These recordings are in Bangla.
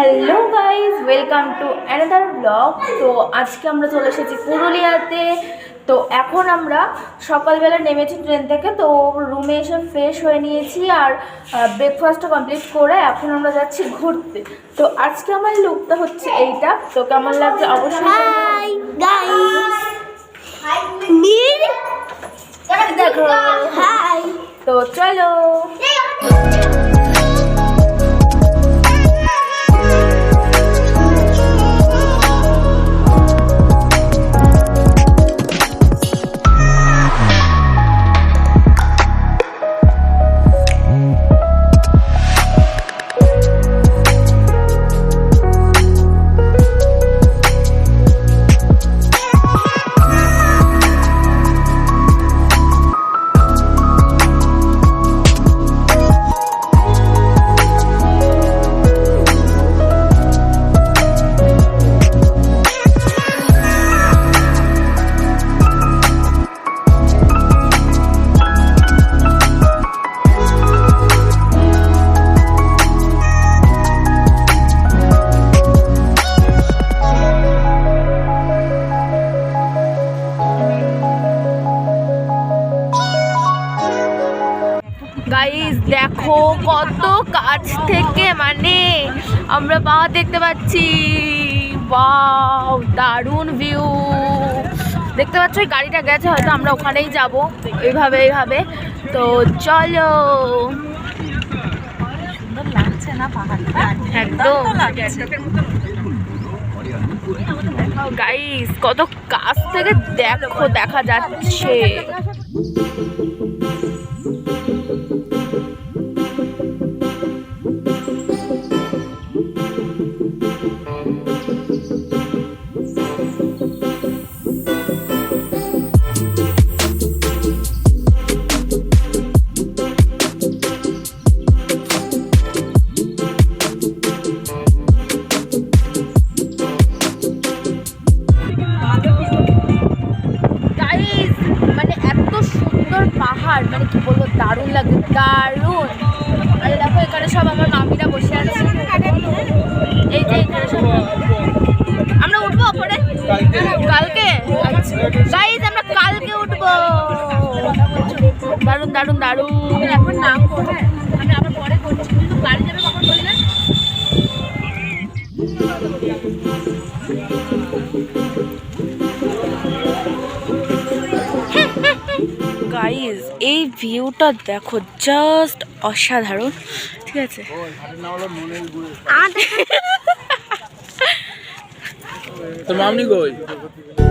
Hello guys welcome to another blog তো আজকে আমরা চলে এসেছি পুরুলিয়াতে। তো এখন আমরা সকালবেলা নেমেছি ট্রেন থেকে। তো রুমে এসে ফ্রেশ হয়ে নিয়েছি আর ব্রেকফাস্টটা কমপ্লিট করে এখন আমরা যাচ্ছি ঘুরতে। তো আজকে আমার লুকটা হচ্ছে এইটা। তো কেমন লাগছে অবশ্যই দেখো তো চলো। দেখো কত কাছ থেকে মানে আমরা পাহাড় দেখতে পাচ্ছি। বাও দারুণ ভিউ দেখতে পাচ্ছ ওই গাড়িটা গেছে হয়তো আমরা ওখানেই যাব। এইভাবে এইভাবে। তো চলো। একদম। গাইস কত কাছ থেকে দেখো দেখা যাচ্ছে। পাহাড় মানে কি বলব, দারুণ লাগবে দারুণ। আর দেখো, এখানে সব আমার মামিরা বসে আছে। এই যে এখানে সব আমরা উঠবো ওপরে? কালকে? গাইজ আমরা কালকে উঠবো। দারুণ দারুণ দারুণ। এখন নাম হ্যাঁ। গাইজ এই ভিউটা দেখো জাস্ট অসাধারণ। ঠিক আছে?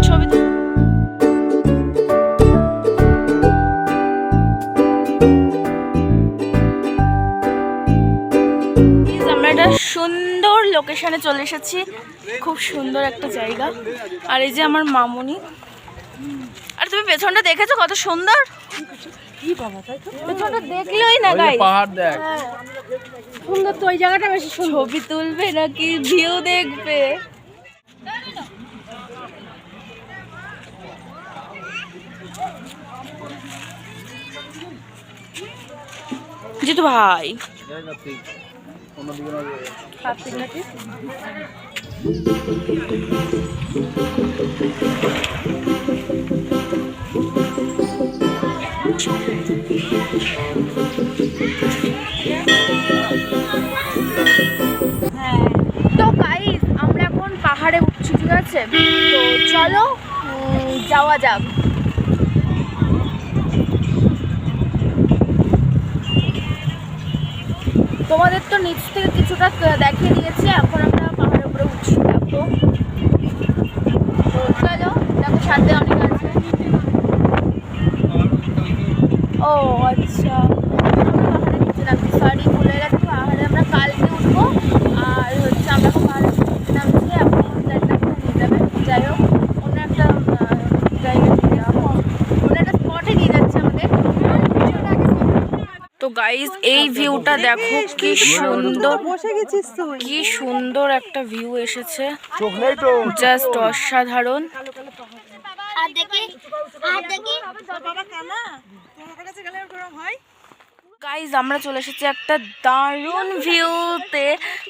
ছবি আমরা একটা সুন্দর লোকেশনে চলে এসেছি। খুব সুন্দর একটা জায়গা। আর এই যে আমার মামুনি। আর তুমি পেছনটা দেখেছ কত সুন্দর? পেছনটা দেখলেই না গাই পাহাড় দেখ। সুন্দর তো ওই জায়গাটা বেশি ছবি তুলবে নাকি? ভিউ দেখবে। জিতু ভাই। অন্যদিকে না তো গাইস আমরা এখন পাহাড়ে উঠছি, ঠিক আছে? তো চলো যাওয়া যাক। তোমাদের তো নিচ থেকে কিছুটা দেখিয়ে দিয়েছি, এখন আমরা পাহাড়ের উপরে উঠছি, দেখো। তো চলো, দেখো সাথে অনেক আছে। আচ্ছা। আমরা পাহাড়ে নিচে নামছি সরি ভুলে গেছি পাহাড়ে আমরা কালকে উঠবো। আর হচ্ছে আমরা এখন পাহাড়ে নামছি এখন জানি না কোথায় নিয়ে যাবে। যাই হোক অন্য একটা জায়গায় নিয়ে যাব। অন্য একটা স্পটে নিয়ে যাচ্ছে আমাদের। তো গাইজ এই ভিউটা দেখো কি সুন্দর কি সুন্দর একটা ভিউ এসেছে। জাস্ট অসাধারণ। আর দেখি আর দেখি। বাবা কানা। কাছে গেলে ওরকম হয়। গাইজ আমরা চলে এসেছি একটা দারুণ ভিউতে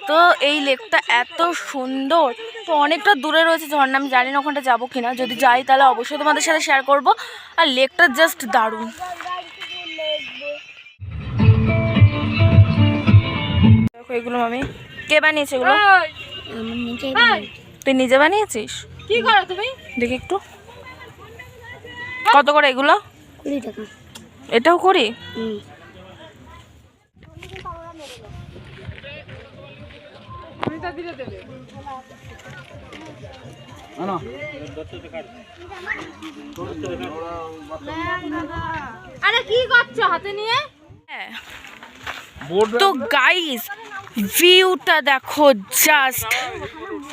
তো এই লেকটা এত সুন্দর। তো অনেকটা দূরে রয়েছে ঝর্ণা আমি জানি না ওখানটা যাব কিনা। যদি যাই তাহলে অবশ্যই তোমাদের সাথে শেয়ার করব। আর লেকটা জাস্ট দারুণ। এগুলো আমি কে বানিয়েছে এগুলো? তুই নিজে বানিয়েছিস? কি করো তুমি? দেখি একটু। কত করে এগুলো? কুড়ি টাকা। এটাও করি? আরে কি করছ হাতে নিয়ে? হ্যাঁ। তো গাইস ভিউটা দেখো জাস্ট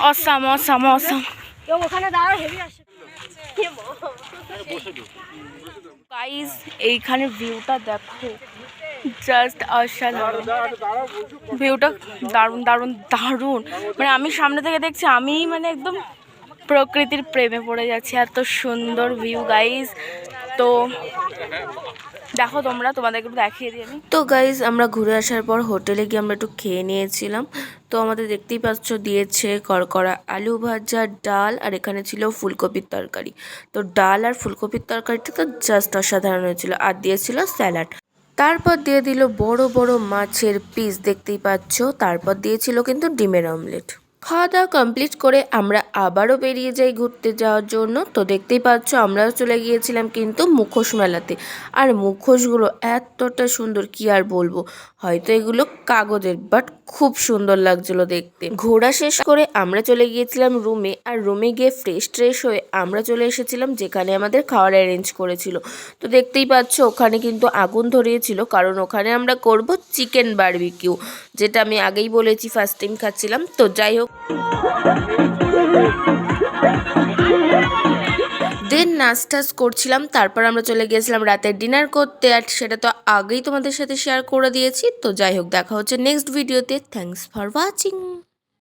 অসাম অসাম অসাম ওখানে হেভি আসছে গাইস এইখানে ভিউটা দেখো। জাস্ট অসাধারণ। ভিউটা দারুণ দারুণ দারুণ। মানে আমি সামনে থেকে দেখছি আমি মানে একদম প্রকৃতির প্রেমে পড়ে যাচ্ছি এত সুন্দর ভিউ গাইজ তো দেখো তোমরা, তোমাদেরকে একটু দেখিয়ে দিই আমি। তো গাইজ আমরা ঘুরে আসার পর হোটেলে গিয়ে আমরা একটু খেয়ে নিয়েছিলাম। তো আমাদের দেখতেই পাচ্ছ দিয়েছে কড়কড়া আলু ভাজা, ডাল, আর এখানে ছিল ফুলকপির তরকারি। তো ডাল আর ফুলকপির তরকারিটা তো জাস্ট অসাধারণ হয়েছিল। আর দিয়েছিল স্যালাড। তারপর দিয়ে দিল বড় বড় মাছের পিস দেখতেই পাচ্ছ। তারপর দিয়েছিল কিন্তু ডিমের অমলেট খাওয়া দাওয়া কমপ্লিট করে আমরা আবারও বেরিয়ে যাই ঘুরতে যাওয়ার জন্য। তো দেখতেই পাচ্ছ, আমরাও চলে গিয়েছিলাম কিন্তু মুখোশ মেলাতে। আর মুখোশগুলো এতটা সুন্দর, কি আর বলব? হয়তো এগুলো কাগজের বাট খুব সুন্দর লাগছিল দেখতে। ঘোরা শেষ করে আমরা চলে গিয়েছিলাম রুমে আর রুমে গিয়ে ফ্রেশ ট্রেশ হয়ে আমরা চলে এসেছিলাম, যেখানে আমাদের খাওয়ার অ্যারেঞ্জ করেছিল। তো দেখতেই পাচ্ছ, ওখানে কিন্তু আগুন ধরিয়েছিল, কারণ ওখানে আমরা করব চিকেন বারবিকিউ যেটা আমি আগেই বলেছি ফার্স্ট টাইম খাচ্ছিলাম। তো যাই হোক দেন টাচ করছিলাম, তারপর আমরা চলে গিয়েছিলাম রাতের ডিনার করতে আর সেটা তো আগেই তোমাদের সাথে শেয়ার করে দিয়েছি। তো যাই হোক, দেখা হচ্ছে নেক্সট ভিডিওতে থ্যাংকস ফর ওয়াচিং